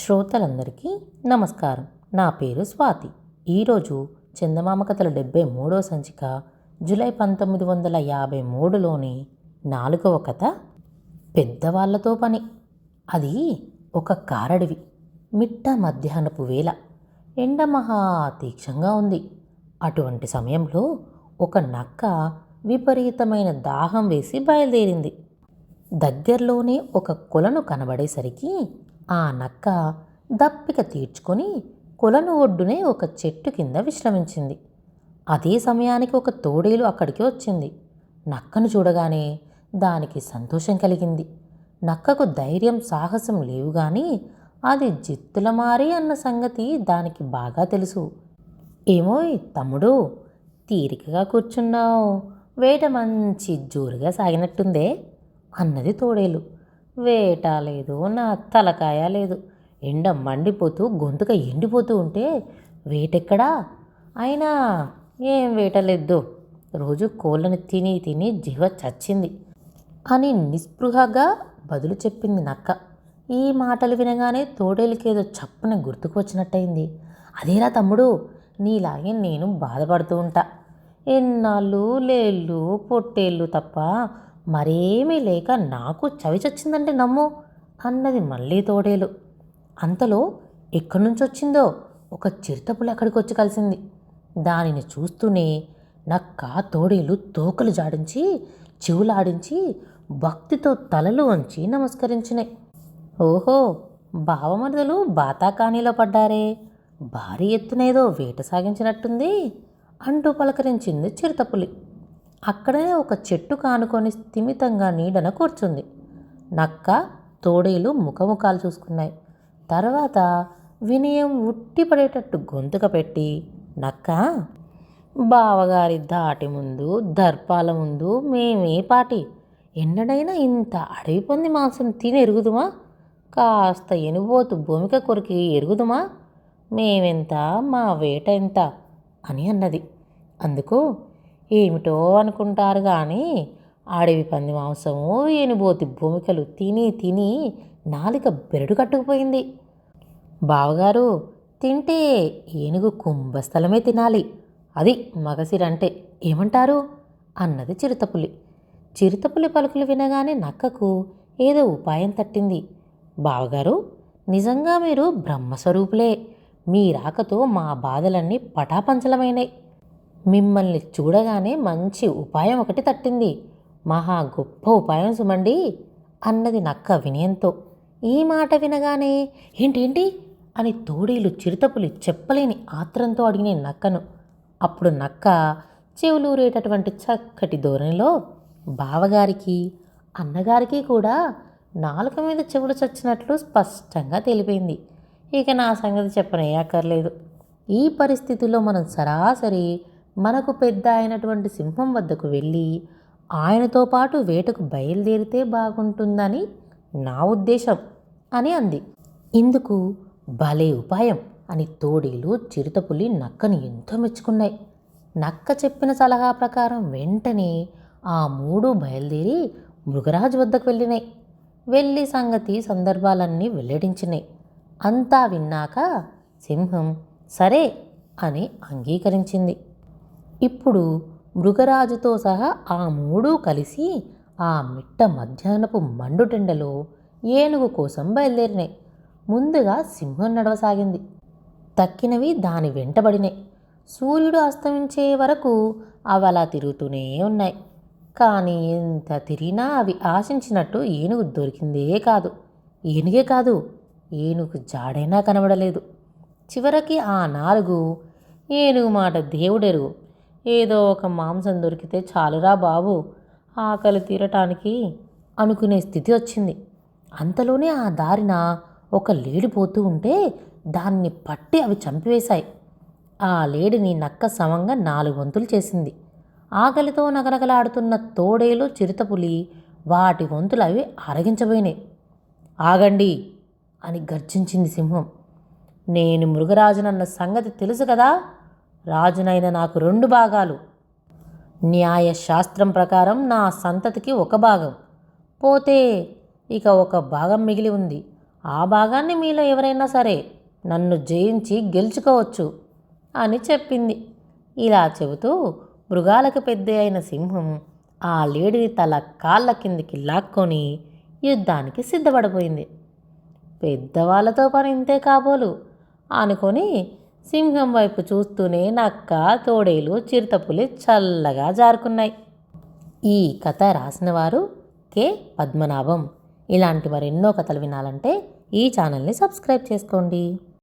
శ్రోతలందరికీ నమస్కారం. నా పేరు స్వాతి. ఈరోజు చందమామ కథల డెబ్బై మూడో సంచిక జూలై పంతొమ్మిది వందల యాభై మూడులోని నాలుగవ కథ పెద్దవాళ్ళతో పని. అది ఒక కారడివి. మిట్ట మధ్యాహ్నపు వేళ. ఎండ మహా తీక్షంగా ఉంది. అటువంటి సమయంలో ఒక నక్క విపరీతమైన దాహం వేసి బయలుదేరింది. దగ్గరలోనే ఒక కొలను కనబడేసరికి ఆ నక్క దప్పిక తీర్చుకొని కొలను ఒడ్డునే ఒక చెట్టు కింద విశ్రమించింది. అదే సమయానికి ఒక తోడేలు అక్కడికి వచ్చింది. నక్కను చూడగానే దానికి సంతోషం కలిగింది. నక్కకు ధైర్యం సాహసం లేవు కానీ అది జిత్తుల మారి అన్న సంగతి దానికి బాగా తెలుసు. ఏమోయ్ తమ్ముడు తీరికగా కూర్చున్నావు. వేట మంచి జోరుగా సాగినట్టుందే అన్నది తోడేలు. వేట లేదు నా తలకాయ లేదు. ఎండ మండిపోతూ గొంతుక ఎండిపోతూ ఉంటే వేటెక్కడా? అయినా ఏం వేట రోజు కోళ్ళని తిని తిని జీవ చచ్చింది అని నిస్పృహగా బదులు చెప్పింది నక్క. ఈ మాటలు వినగానే తోడేలికేదో చప్పున గుర్తుకు వచ్చినట్టయింది. అదేరా తమ్ముడు నీలాగే నేను బాధపడుతూ ఉంటా. ఎన్నాళ్ళు లేళ్ళు పొట్టేళ్ళు తప్ప మరేమీ లేక నాకు చవి చచ్చిందంటే నమ్ము అన్నది మళ్ళీ తోడేలు. అంతలో ఎక్కడి నుంచి వచ్చిందో ఒక చిరుతపులి అక్కడికి వచ్చి కలిసింది. దానిని చూస్తూనే నక్క తోడేలు తోకలు జాడించి చెవులాడించి భక్తితో తలలు వంచి నమస్కరించినాయి ఓహో బావమరుదలు బాతాకానీలో పడ్డారే. భారీ ఎత్తునేదో వేట సాగించినట్టుంది అంటూ పలకరించింది చిరుతపులి అక్కడనే ఒక చెట్టు కానుకొని స్థిమితంగా నీడన కూర్చుంది. నక్క తోడేలు ముఖముఖాలు చూసుకున్నాయి. తర్వాత వినయం ఉట్టిపడేటట్టు గొంతుక పెట్టి నక్క బావగారి దాటి ముందు దర్పాల ముందు మేమే పాటి. ఎన్నడైనా ఇంత అడవి పొంది మాంసం తిని ఎరుగుదుమా? కాస్త ఎనుబోతు భూమిక కొరికి ఎరుగుదుమా? మేమెంత మా వేట ఎంత? అని అన్నది. అందుకు ఏమిటో అనుకుంటారు కానీ అడవి పంది మాంసము ఏనుబోతి భూమికలు తిని తిని నాలిక బెరడు కట్టుకుపోయింది. బావగారు తింటే ఏనుగు కుంభస్థలమే తినాలి. అది మగసిరంటే ఏమంటారు? అన్నది చిరుతపులి. చిరుతపులి పలుకులు వినగానే నక్కకు ఏదో ఉపాయం తట్టింది. బావగారు నిజంగా మీరు బ్రహ్మస్వరూపులే. మీ రాకతో మా బాధలన్నీ పటాపంచలమైనాయి. మిమ్మల్ని చూడగానే మంచి ఉపాయం ఒకటి తట్టింది. మహా గొప్ప ఉపాయం సుమండి! అన్నది నక్క వినయంతో. ఈ మాట వినగానే ఏంటేంటి అని తోడేలు చిరుతపులి చెప్పలేని ఆత్రంతో అడిగిన నక్కను. అప్పుడు నక్క చెవులూరేటటువంటి చక్కటి ధోరణిలో బావగారికి అన్నగారికి కూడా నాలుక మీద చెవులు చచ్చినట్లు స్పష్టంగా తెలిపింది. ఇక నా సంగతి చెప్పనే అక్కర్లేదు ఈ పరిస్థితిలో మనం సరాసరి మనకు పెద్ద అయినటువంటి సింహం వద్దకు వెళ్ళి ఆయనతో పాటు వేటకు బయలుదేరితే బాగుంటుందని నా ఉద్దేశం అని అంది. ఇందుకు భలే ఉపాయం అని తోడేలు చిరుతపులి నక్కని ఎంతో మెచ్చుకున్నాయి. నక్క చెప్పిన సలహా ప్రకారం వెంటనే ఆ మూడు బయలుదేరి మృగరాజు వద్దకు వెళ్ళినాయి. వెళ్ళి సంగతి సందర్భాలన్నీ వెల్లడించినాయి. అంతా విన్నాక సింహం సరే అని అంగీకరించింది. ఇప్పుడు మృగరాజుతో సహా ఆ మూడూ కలిసి ఆ మిట్ట మధ్యాహ్నపు మండుటెండలో ఏనుగు కోసం బయలుదేరినాయి. ముందుగా సింహం నడవసాగింది. తక్కినవి దాని వెంటబడినాయి. సూర్యుడు అస్తమించే వరకు అవి అలా తిరుగుతూనే ఉన్నాయి. కానీ ఎంత తిరిగినా అవి ఆశించినట్టు ఏనుగు దొరికిందే కాదు. ఏనుగే కాదు ఏనుగు జాడైనా కనబడలేదు. చివరికి ఆ నాలుగు ఏనుగు మాట దేవుడెరుగు. ఏదో ఒక మాంసం దొరికితే చాలురా బాబు. ఆకలి తీరటానికి అనుకునే స్థితి వచ్చింది. అంతలోనే ఆ దారిన ఒక లేడి పోతూ ఉంటే దాన్ని పట్టి అవి చంపివేశాయి. ఆ లేడిని నక్క సమంగా నాలుగు వంతులు చేసింది. ఆకలితో నగనగలాడుతున్న తోడేలు చిరుతపులి వాటి వంతులు అవి అరగించబోయినాయి. ఆగండి అని గర్జించింది సింహం. నేను మృగరాజునన్న సంగతి తెలుసు కదా? రాజునైన నాకు రెండు భాగాలు. న్యాయశాస్త్రం ప్రకారం నా సంతతికి ఒక భాగం. పోతే ఇక ఒక భాగం మిగిలి ఉంది. ఆ భాగాన్ని మీలో ఎవరైనా సరే నన్ను జయించి గెలుచుకోవచ్చు అని చెప్పింది. ఇలా చెబుతూ మృగాలకు పెద్ద అయిన సింహం ఆ లేడిని తల కాళ్ళ కిందికి లాక్కొని యుద్ధానికి సిద్ధపడిపోయింది. పెద్దవాళ్ళతో పని ఇంతే కాబోలు అనుకొని సింహం వైపు చూస్తూనే నక్క తోడేలు చిరుతపులి చల్లగా జారుకున్నాయి. ఈ కథ రాసినవారు కె. పద్మనాభం. ఇలాంటి మరెన్నో కథలు వినాలంటే ఈ ఛానల్ని సబ్స్క్రైబ్ చేసుకోండి.